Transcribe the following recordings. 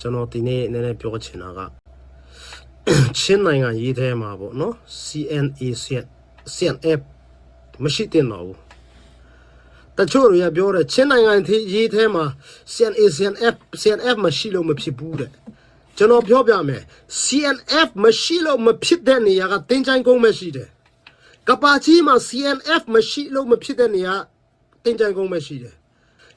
ကျွန်တော်ဒီနေ့နည်းနည်းပြောချင်တာကချင်းနိုင်ငံရေးထဲမှာပေါ့နော် CNA CNF မရှိတင်တော့ဘူးတချို့တွေကပြောတယ်ချင်းနိုင်ငံที่ရေးထဲမှာ CNA CNF CNF မရှိလို့မဖြစ်ဘူးတဲ့ကျွန်တော်ပြောပြမယ် CNF မရှိလို့မဖြစ်တဲ့နေရာကတင်းချိုင်းကုန်းပဲရှိတယ်ကပါချီမှာ CNF မရှိလို့မဖြစ်တဲ့နေရာတင်းချိုင်းကုန်းပဲရှိတယ်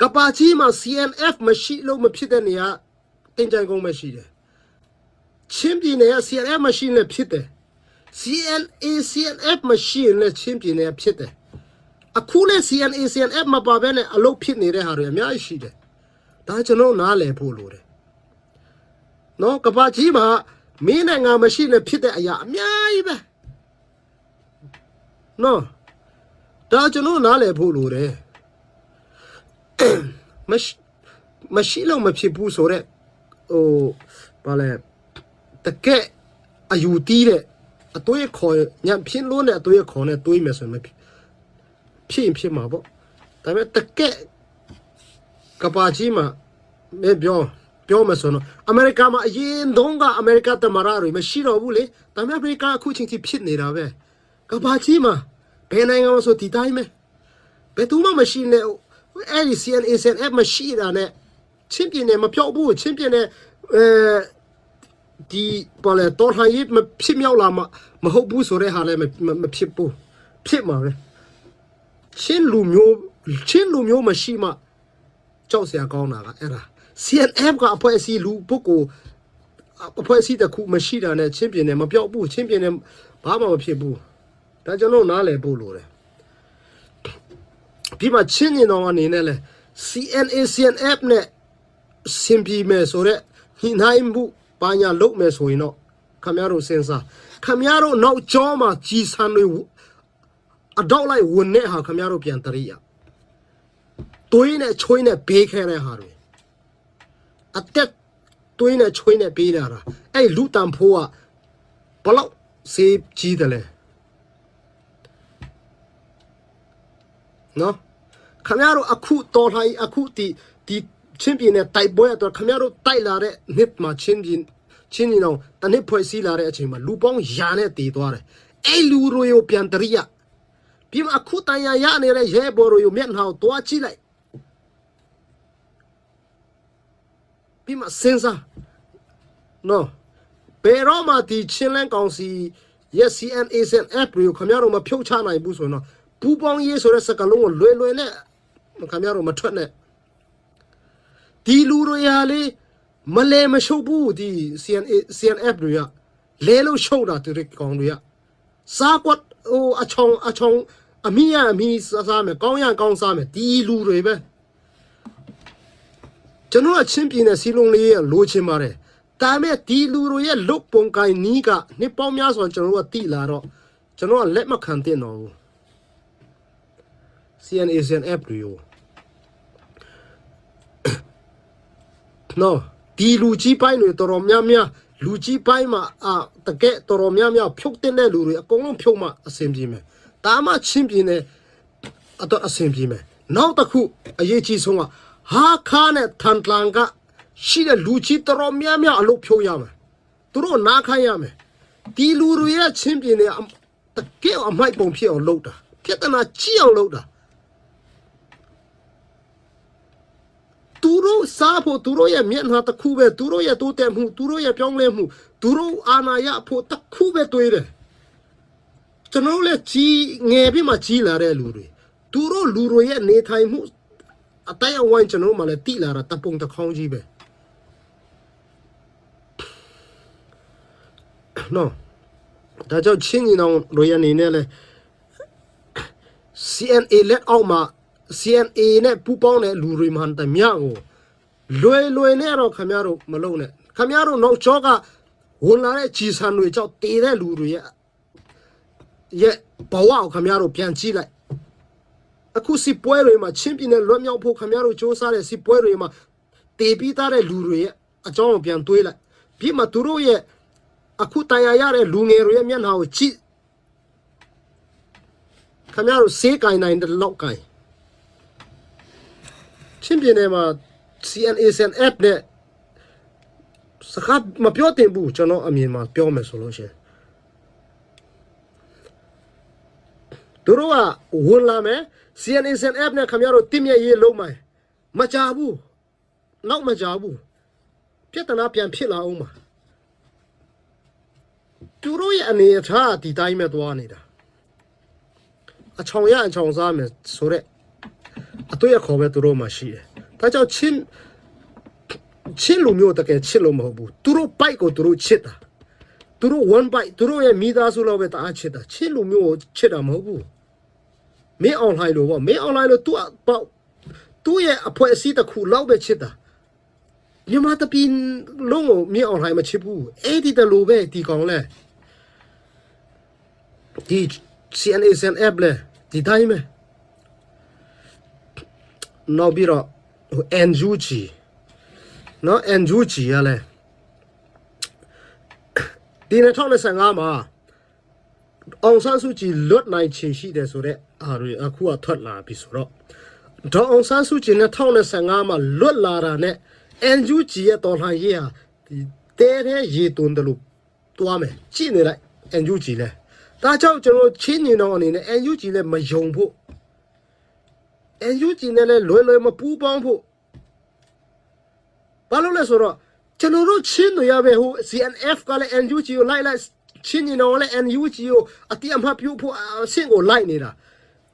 ကပါချီမှာ CNF မရှိလို့မဖြစ်တဲ့နေရာ တင်းချိုင်းကုန်းပဲရှိတယ်ချင်းပြည်နယ်က CNF မရှိနဲ့ဖြစ်တယ် CNA CNF မရှိနဲ့ချင်းပြည်နယ်ဖြစ်တယ်အခုလည်း CNA CNF မပါဘဲနဲ့အလုပ်ဖြစ်နေတဲ့ဟာတွေအများကြီးရှိတယ်ဒါကျွန်တော်နားလည်ဖို့လိုတယ်နော်ကပ္ပကြီးမှာမင်းနိုင်ငံမရှိနဲ့ဖြစ်တဲ့အရာအများကြီးပဲနော်ဒါကျွန်တော်နားလည်ဖို့လိုတယ်မရှိမရှိလို့မဖြစ်ဘူးဆိုတော့ ဟိုဘာလဲတကယ်အယူတီးတဲ့အသွေးခေါ်ညံပြင်းလုံးတဲ့အသွေးခေါ်နဲ့တွေးမယ်ဆိုရင်မဖြစ်ဖြစ်ရင်ဖြစ်မှာပေါ့ဒါပေမဲ့တကယ်ကပါကြီးမှာမေပြောပြောမဆိုတော့အမေရိကမှာအရင်တုန်းကအမေရိကတမရတွေမရှိတော့ဘူးလေဒါပေမဲ့အမေရိကအခုချင်းချင်းဖြစ်နေတာပဲကပါကြီးမှာဘယ်နိုင်ငံမှာဆိုဒီတိုင်းပဲဘယ်သူမှမရှိနဲ့အဲ့ဒီ CNA CNF မရှိတာနဲ့ ချင်းပြင်းနေမပြောက်ဘူးချင်းပြင်းနေအဲဒီပေါ်လေတော်ထိုင်ရေးမဖြစ်မြောက်လာမှမဟုတ်ဘူးဆိုတဲ့ဟာလည်းမမမဖြစ်ဘူးဖြစ်မှာပဲချင်းလူမျိုးချင်းလူမျိုးမရှိမှကြောက်စရာကောင်းတာကအဲ့ဒါ CNF ကအဖွဲ့အစည်းလူပုဂ္ဂိုလ်အဖွဲ့အစည်းတစ်ခုမရှိတာနဲ့ချင်းပြင်းနေမပြောက်ဘူးချင်းပြင်းနေဘာမှမဖြစ်ဘူးဒါကျွန်တော်နားလည်ဖို့လိုတယ်ပြီးမှချင်းနေတော့အနေနဲ့လဲ CNA CNF နဲ့ စင်ပြေမယ်ဆိုတော့ညှိနှိုင်းမှုပါညာလုပ်မယ်ဆိုရင်တော့ခမရတို့စဉ်းစားခမရတို့နောက်ကျောမှာကြီးစံတွေအတော့လိုက်ဝင်တဲ့ဟာခမရတို့ပြန်တရိယာတွေးနဲ့ချွေးနဲ့ဘေးခဲတဲ့ဟာတွေအတက်တွေးနဲ့ချွေးနဲ့ဘေးလာတာအဲ့လူတန်ဖိုးကဘလောက်စေးကြီးတယ်လဲနော်ခမရတို့အခုတော်ထိုင်အခုဒီဒီ ချင်းပြင်းနဲ့တိုက်ပွဲအတွက်ခမရတို့တိုက်လာတဲ့နှစ်မှာချင်းပြင်းချင်းနေတော့တနစ်ဖွဲ့စည်းလာတဲ့အချိန်မှာလူပေါင်းယာနဲ့တည်သွားတယ်အဲ့လူတွေကိုပြန်တရိယပြီးမှအခုတန်ရရနေတဲ့ရဲဘော်တွေကိုမျက်နှာကိုတွားကြည့်လိုက်ပြီးမှစဉ်းစားနော်ဘယ်တော့မှဒီချင်းလန်းကောင်စီ yes CNA SNF တွေကိုခမရတို့မဖြုတ်ချနိုင်ဘူးဆိုရင်တော့ပူပေါင်းရေးဆိုတဲ့စကားလုံးကိုလွယ်လွယ်နဲ့ခမရတို့မထွက်နဲ့ ဒီလူတွေဟာလေမလဲမရှုပ်ဘူးဒီ CNA CNF တွေကလဲလို့ရှုပ်တာတူတဲ့ကောင်တွေကစားကွက်ဟိုအချောင်းအချောင်းအမိရအမိစားစားမယ်ကောင်းရကောင်းစားမယ်ဒီလူတွေပဲကျွန်တော်အချင်းပြင်းတဲ့စီလုံးလေးရလိုချင်ပါတယ်ဒါပေမဲ့ဒီလူတွေရဲ့လုတ်ပုံကိုင်းနီးကနှစ်ပေါင်းများစွာကျွန်တော်တို့ကတိလာတော့ကျွန်တော်ကလက်မခံတဲ့တော့ဘူး CNA CNF တွေကို နော်ဒီလူကြီးပိုင်းတွေတော်တော်များများလူကြီးပိုင်းမှာအာတကယ်တော်တော်များများဖြုတ်တဲ့လူတွေအကုန်လုံးဖြုတ်မှအဆင်ပြေမယ်ဒါမှချင်းပြင်းနေအတော့အဆင်ပြေမယ်နောက်တစ်ခုအရေးကြီးဆုံးကဟာခါနဲ့ထန်တလန်ကရှိတဲ့လူကြီးတော်တော်များများအလုပ်ဖြုတ်ရမယ်သူတို့နားခိုင်းရမယ်ဒီလူတွေရဲ့ချင်းပြင်းနေတကယ်အမိုက်ပုံဖြစ်အောင်လုပ်တာပြဿနာကြီးအောင်လုပ်တာ သူတို့စားဖို့သူတို့ရဲ့မျက်နှာတစ်ခုပဲသူတို့ရဲ့တိုးတက်မှုသူတို့ရဲ့ပြောင်းလဲမှုသူတို့အာဏာရဖို့တစ်ခုပဲတွေးတယ်ကျွန်တော်လည်းကြီးငယ်ပြီးမှကြီးလာတဲ့လူတွေသူတို့လူတွေရဲ့နေထိုင်မှုအတိုင်းအဝိုင်းကျွန်တော်မှလည်းတိလာတာတပုံတစ်ခေါင်းကြီးပဲနော်ဒါကြောင့်ချင်းညီနောင်တို့ရနေနဲ့လဲ CNA လက်အောက်မှာ CNA နဲ့ပူးပေါင်းတဲ့လူတွေမှန်တမျှကိုလွယ်လွယ်နဲ့တော့ခမရတို့မလုံးနဲ့ခမရတို့နောက်ကျောကဝင်လာတဲ့ကြီးစံတွေကြောင့်တည်တဲ့လူတွေရဲ့ရဲ့ဘဝကိုခမရတို့ပြန်ကြည့်လိုက်အခုစစ်ပွဲတွေမှာချင်းပြင်းနဲ့လွတ်မြောက်ဖို့ခမရတို့စ조사တဲ့စစ်ပွဲတွေမှာတည်ပြီးသားတဲ့လူတွေရဲ့အကြောင်းကိုပြန်တွေးလိုက်ပြီးမှသူတို့ရဲ့အခုတရားရတဲ့လူငယ်တွေရဲ့မျက်နှာကိုကြည့်ခမရတို့စေးကင်နိုင်တဲ့လောက်ကင် ချင်းပြင်းထဲမှာ CNA SNF နဲ့စကားမပြောတင်ဘူးကျွန်တော်အမြင်မှာပြောမယ်ဆိုလို့ရှိရင်သူတို့ကဝင်လာမယ် CNSN app နဲ့ခင်ဗျားတို့တင်မြက်ရေးလုံးမယ်မကြဘူးနောက်မကြဘူးပြဿနာပြန်ဖြစ်လာအောင်ပါသူတို့ရဲ့အနေအထားဒီတိုင်းပဲသွားနေတာအချောင်ရအချောင်စားမယ်ဆိုတော့ အတွေ့အခေါ်ပဲသူတို့မှရှိတယ်ဒါကြောင့်ချင်းချင်းလူမျိုးတကယ်ချစ်လို့မဟုတ်ဘူးသူတို့ bike ကိုသူတို့ချစ်တာသူတို့ one bike သူတို့ရဲ့မိသားစုလောက်ပဲတအားချစ်တာချင်းလူမျိုးကိုချစ်တာမဟုတ်ဘူးမင်း online လို့ပေါ့မင်း online လို့ तू ပေါ့သူ့ရဲ့အဖွဲ့အစည်းတစ်ခုလောက်ပဲချစ်တာမြန်မာတပင်းလုံးကိုမင်း online မချစ်ဘူးအဲ့ဒီတလူပဲဒီကောင်လဲဒီ CNSN app လဲဒီတိုင်းပဲ နောက်ပြီးတော့ဟို NUG နော် NUG ရလဲဒီ2025မှာအောင်ဆန်းစုကြည်လွတ်နိုင်ချင်ရှိတယ်ဆိုတော့အားရအခုကထွက်လာပြီဆိုတော့ဒေါ်အောင်ဆန်းစုကြည်2025မှာလွတ်လာတာနဲ့ NUG ရဲ့တော်လှန်ရေးဟာဒီတဲတဲ့ရေသွန်းတယ်လို့တွားမယ်ကြည့်နေလိုက် NUG လဲဒါကြောင့်ကျွန်တော်ချင်းနေတော့အနေနဲ့ NUG လဲမယုံဖို့ NUG နဲ့လဲလွယ်လွယ်မပူးပေါင်းဖို့ဘာလို့လဲဆိုတော့ကျွန်တော်တို့ချင်းတွေရပဲဟို CNF ကလည်း NUG ကိုလိုက်လိုက်ချင်းနေတော့လည်း NUG ကိုအတိအမှတ်ပြုဖို့အဆင့်ကိုလိုက်နေတာ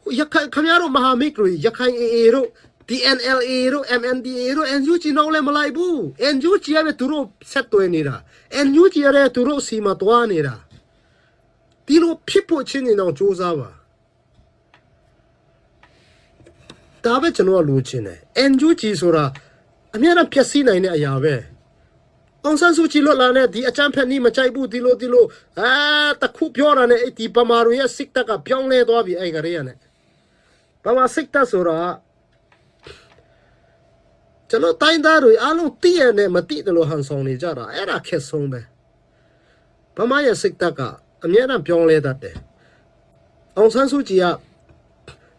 ဟိုရခိုင်ခင်ဗျားတို့မဟာမိတ်တွေရခိုင် AA တို့ DNLA တို့ MNDA တို့ NUG တော့လည်းမလိုက်ဘူး NUG ရပဲသူတို့ဆက်သွယ်နေတာ NUG ရတဲ့သူတို့စီမသွားနေတာဒီလိုဖြစ်ဖို့ချင်းနေတော့စူးစမ်းပါ ဒါပဲကျွန်တော်ကလိုချင်တယ် NUG ဆိုတာအများအားဖြည့်ဆည်းနိုင်တဲ့အရာပဲအောင်ဆန်းစုကြည်လွတ်လာတဲ့ဒီအချမ်းဖက်နီးမကြိုက်ဘူးဒီလိုဒီလိုအာတခုပြောတာနဲ့အဲ့ဒီပမာရရဲ့စစ်တပ်ကပြောင်းလဲသွားပြီအဲ့ကလေးရနဲ့ပမာစစ်တပ်ဆိုတာကျွန်တော်တိုင်းသားတွေအားလုံးတည့်ရနဲ့မတိတယ်လို့ဟန်ဆောင်နေကြတာအဲ့ဒါခက်ဆုံးပဲပမာရဲ့စစ်တပ်ကအများအားပြောင်းလဲတတ်တယ်အောင်ဆန်းစုကြည်က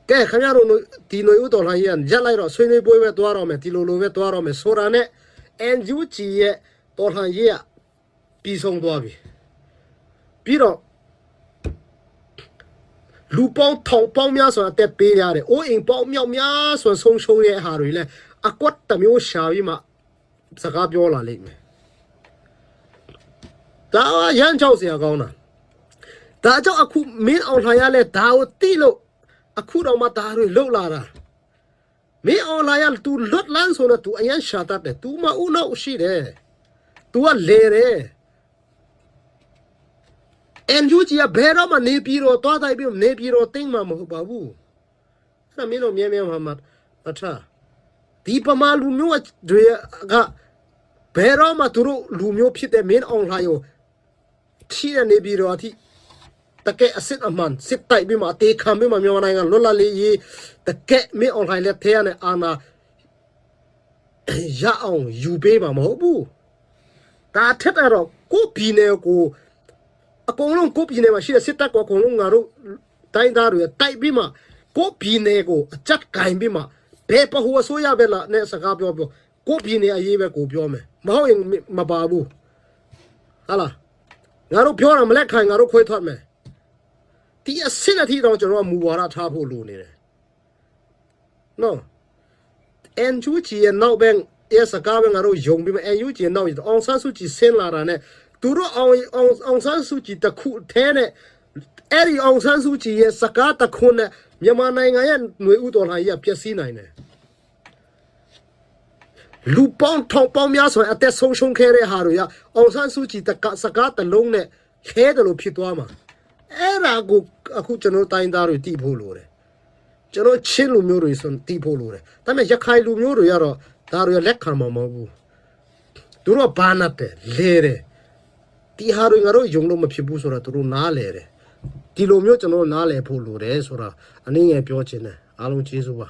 ကဲခင်ဗျားတို့ဒီຫນွေဥတော်လှန်ရေးကရက်လိုက်တော့ဆွေးနွေးပွဲပဲသွားတော့မယ်ဒီလိုလိုပဲသွားတော့မယ်ဆိုတာနဲ့ NUG ရဲ့တော်လှန်ရေးကပြီးဆုံးသွားပြီပြီးတော့လူပေါင်းထောင်ပေါင်းများစွာအသက်ပေးရတယ်အိုးအိမ်ပေါင်းမြောက်များစွာဆုံးရှုံးရတဲ့ဟာတွေလည်းအကွက်တမျိုးရှာပြီးမှစကားပြောလာလိမ့်မယ်ဒါရန်ချောက်စရာကောင်းတာဒါကြောင့်အခုမင်းအောင်လှရလဲဒါကိုတိလို့ အခုတော့မှဒါတွေလုတ်လာတာမင်းအွန်လိုင်းက तू လွတ်လန်းဆိုတော့ तू အရင်ရှာတတ်တယ် तू မဦးလို့ရှိတယ် तू ကလေတယ်အန်ယူကြီးကဘယ်တော့မှနေပြီးတော့တွားတိုင်းပြီးနေပြီးတော့တင်းမှာမဟုတ်ပါဘူးအဲ့ဒါမင်းတို့မြဲမြဲမှမှအထားဒီပမာလူမျိုးတွေကဘယ်တော့မှသူတို့လူမျိုးဖြစ်တဲ့မင်းအွန်လိုင်းကိုချီးနေပြီးတော့အထိ တကယ်အစစ်အမှန်စစ်တိုက်ပြီးမှအသေးခံပြီးမှမြန်မာနိုင်ငံလွတ်လပ်လေးရေးတကယ်မင်းအွန်လိုင်းလက်ထဲရတဲ့အာဏာရအောင်ယူပေးမှာမဟုတ်ဘူးဒါထက်တော့ကိုပြည်နယ်ကိုအကုန်လုံးကိုပြည်နယ်မှာရှိတဲ့စစ်တပ်ကအကုန်လုံးငါတို့တိုင်းသားတွေတိုက်ပြီးမှကိုပြည်နယ်ကိုအကြက်ကင်ပြီးမှဘယ်ပဟိုအစိုးရပဲလားနဲ့စကားပြောပြောကိုပြည်နယ်အရေးပဲကိုပြောမယ်မဟုတ်ရင်မပါဘူးဟာလားငါတို့ပြောတာမလက်ခံငါတို့ခွဲထွက်မယ် ဒီအစစ်အထိတော့ကျွန်တော်ကမူဝါဒထားဖို့လိုနေတယ်နော် NUG ရဲ့နောက်ဘက်ရဲ့စကားပဲငါတို့ယုံပြီးမှ NUG ရဲ့နောက်အောင်ဆန်းစုကြည်ဆင်းလာတာနဲ့သူတို့အောင်အောင်အောင်ဆန်းစုကြည်တခုထဲနဲ့အဲ့ဒီအောင်ဆန်းစုကြည်ရဲ့စကားတခုနဲ့မြန်မာနိုင်ငံရဲ့ຫນွေဥတော်လှန်ရေးကပျက်စီးနိုင်တယ်လူပေါင်းထောင်ပေါင်းများစွာအသက်ဆုံးရှုံးခဲ့တဲ့ဟာတွေကအောင်ဆန်းစုကြည်တကစကားတစ်လုံးနဲ့ခဲတယ်လို့ဖြစ်သွားမှာ အဲ့ဒါကိုအခုကျွန်တော်တိုင်းသားတွေတည်ဖို့လိုတယ်ကျွန်တော်ချင်းလူမျိုးတွေဆိုတည်ဖို့လိုတယ်ဒါပေမဲ့ရခိုင်လူမျိုးတွေကတော့ဒါတွေလက်ခံမှာမဟုတ်ဘူးသူတို့ကဘာနာတယ်လဲတယ်ဒီဟာတွေငါတို့ယုံလို့မဖြစ်ဘူးဆိုတော့သူတို့နားလဲတယ်ဒီလိုမျိုးကျွန်တော်နားလဲဖို့လိုတယ်ဆိုတာအနည်းငယ်ပြောချင်တယ်အားလုံးကျေးဇူးပါ